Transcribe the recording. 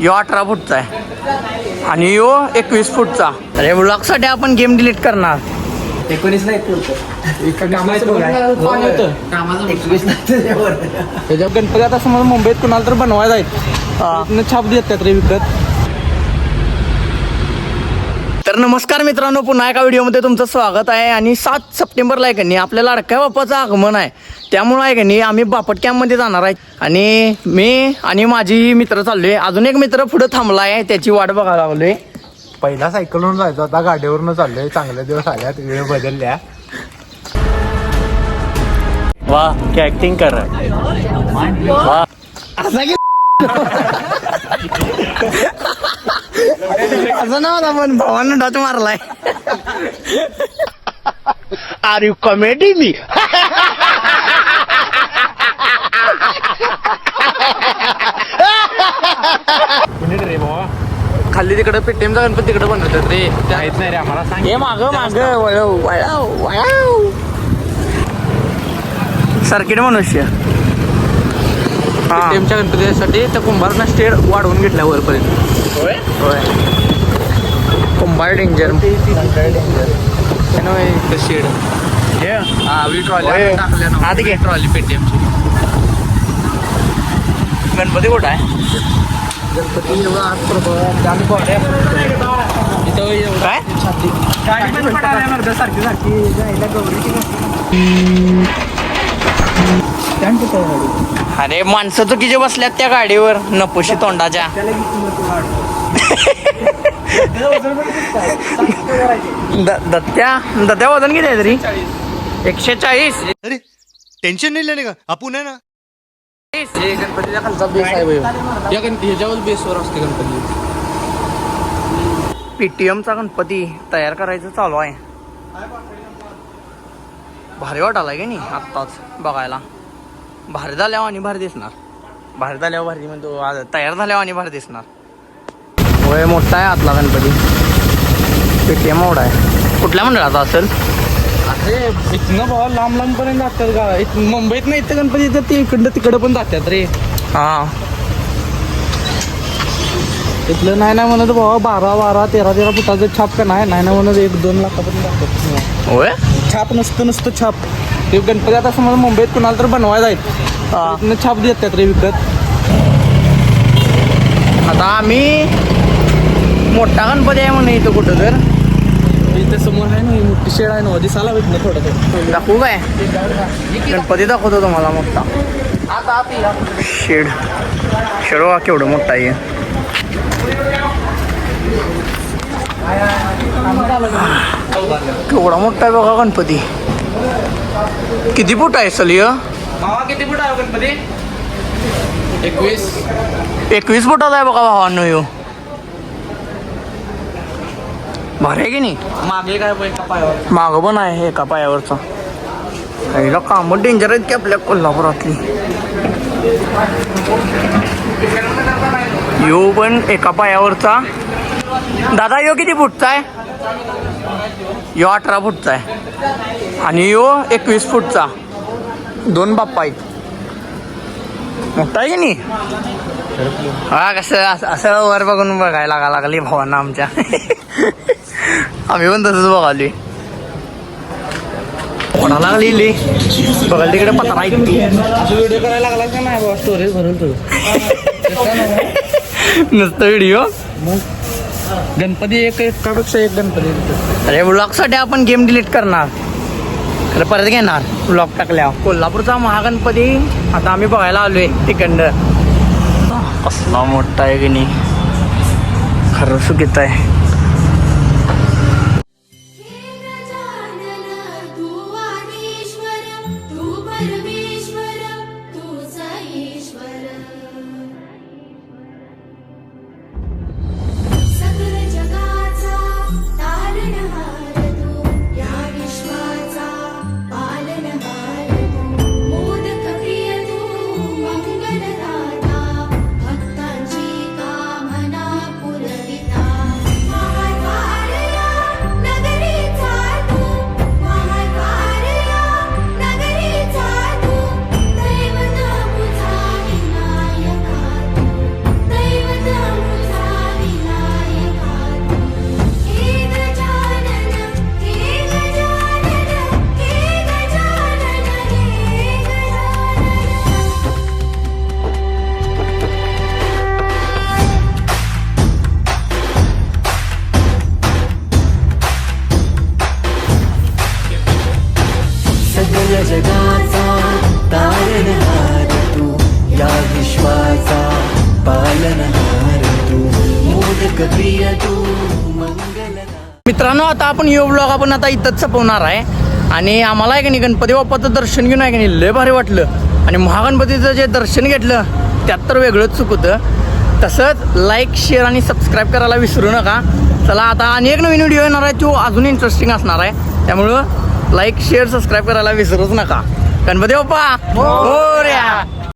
यो अठरा फूटचा आहे. आणि यो एकवीस फूटचा. अरे ब्लॉकसाठी आपण गेम डिलीट करणार. एकोणीस नाही त्याच्या गणपती आता समज मुंबईत कुणाला तर बनवायला आहेत छाप देतात रे विकत. तर नमस्कार मित्रांनो पुन्हा एका व्हिडिओमध्ये तुमचं स्वागत आहे आणि सात सप्टेंबरला आहे का नाही आपल्या लाडक्या बाप्पाचं आगमन आहे. त्यामुळं आहे का नाही आम्ही बापट कॅम्पमध्ये जाणार आहे. आणि मी आणि माझी मित्र चाललोय. अजून एक मित्र पुढे थांबला आहे त्याची वाट बघायला लागलोय. पहिला सायकलवरून जायचं आता गाडीवरून चाललोय. चांगले दिवस आल्यात वेळ बदलल्या. वा क्या ऍक्टिंग कर वा असं ना मला पण भावानं डच मारलाय. आर यू कॉमेडी मी खाली तिकडे पेटीएमचा गणपती तिकडे बनवतात रे. माहीत नाही रे आम्हाला सांग. हे माग माग. वळव वळव वळव. सर्किट मनुष्य. हा. पेटीएमच्या गणपतीसाठी त्या कुंभारना स्टेड वाढवून घेतल्या वरपर्यंत. होय. कुंभार डेंजर शेड हा वी होय. ट्रॉली टाकल्या आत घे. ट्रॉली पेटीएमची गणपती कुठं आहे गणपती एवढा आत प्रभाव आम्ही बॉडी इथं काय सारखी सारखी जायला गौरीची अरे माणसं चुकीचे बसल्यात त्या गाडीवर नपुशी तोंडाच्या दत्त्या दत्त्या वजन किती आहे तरी? एकशे चाळीस अरे टेन्शन नाही लेने का? आपण आहे ना. हे गणपतीच्या खालचा बेस आहे बघ. या गणपती ह्याच्यावर बेसवर असते गणपती पेटीएमचा गणपती तयार करायचं चालू आहे. भारी वाटायला की नाही आत्ताच बघायला? भारी झाल्यावर आणि भारी दिसणार. भारी झाल्यावर भारी म्हणतो आ- तयार झाल्यावर आणि भारी दिसणार. होय मोठा आहे आतला गणपती. पेटीएम एवढा आहे. कुठल्या मंडळाचा असेल? अरे इथनं भावा लांब लांब पर्यंत जातात का? इथ- मुंबईत नाही इथं गणपती येतात ते इकडं तिकडं पण जातात रे. हां. इथलं नाही नाही म्हणत भावा बारा बारा तेरा तेरा फुटाचं छाप का नाही? नाही नाही म्हणत एक दोन लाखापर्यंत जातात. होय? छाप नसतं नसतं छाप. ते गणपती आता समज मुंबईत कुणाला तर बनवायला आहेत. इथनं छाप देतात रे विकत. आता आम्ही मोठा गणपती आहे म्हणून इथं कुठं तर. इथे समोर आहे ना मोठी शेड आहे ना दिसायला भेट ना थोडं थोडं. दाखवू काय? गणपती दाखवतो तुम्हाला मोठा. शेड. शेड वा केवढं मोठा आहे. केवढा मोठा आहे बघा गणपती. किती फूट आहे सलिय किती फुट आहे गणपती? एकवीस. एकवीस फुटाचा आहे बघा भावांनो ह्यो भारी आहे की नाही? मागे काय पण एका पायावर. मागं पण आहे एका पायावरचा. हिला कामं डेंजर आहेत की आपल्या कोल्हापुरातली. यो पण एका पायावरचा. दादा यो किती फूटचा आहे? यो अठरा फूटचा आहे. आणि यो एकवीस फूटचा. दोन बाप्पा आहेत. आहे की नाही? हा कसं असं- वर बघून बघायला लागा लागली भावांना आमच्या. आम्ही पण तसंच बघाली कोणाला लागली बघाल तिकडे पत्रा आहे व्हिडिओ करायला लागला का नाही बाबा स्टोरेज भरून तू. नुसतं व्हिडिओ गणपती एक एकापेक्षा एक गणपती. अरे ब्लॉगसाठी आपण गेम डिलीट करणार. परत घेणार. ब्लॉग टाकल्यावर कोल्हापूरचा महागणपती आता आम्ही बघायला आलोय तिकडनं. कसला मोठा आहे की नाही? खरं सुखीत आहे. या जगाचा तारणहार तू या विश्वाचा पालनहार तू मोदक प्रिय तू मित्रांनो आता आपण यो ब्लॉग आपण आता इथंच संपवणार आहे. आणि आम्हाला आहे की गणपती बाप्पाचं दर्शन घेऊन आहे की नाही लय भारी वाटलं. आणि महागणपतीचं जे दर्शन घेतलं त्यात तर वेगळंच चुक होतं. तसंच लाईक शेअर आणि सबस्क्राईब करायला विसरू नका. चला आता अनेक नवीन व्हिडिओ येणार आहे तो अजून इंटरेस्टिंग असणार आहे. त्यामुळं लाईक शेअर सबस्क्राईब करायला विसरूच नका. गणपती बाप्पा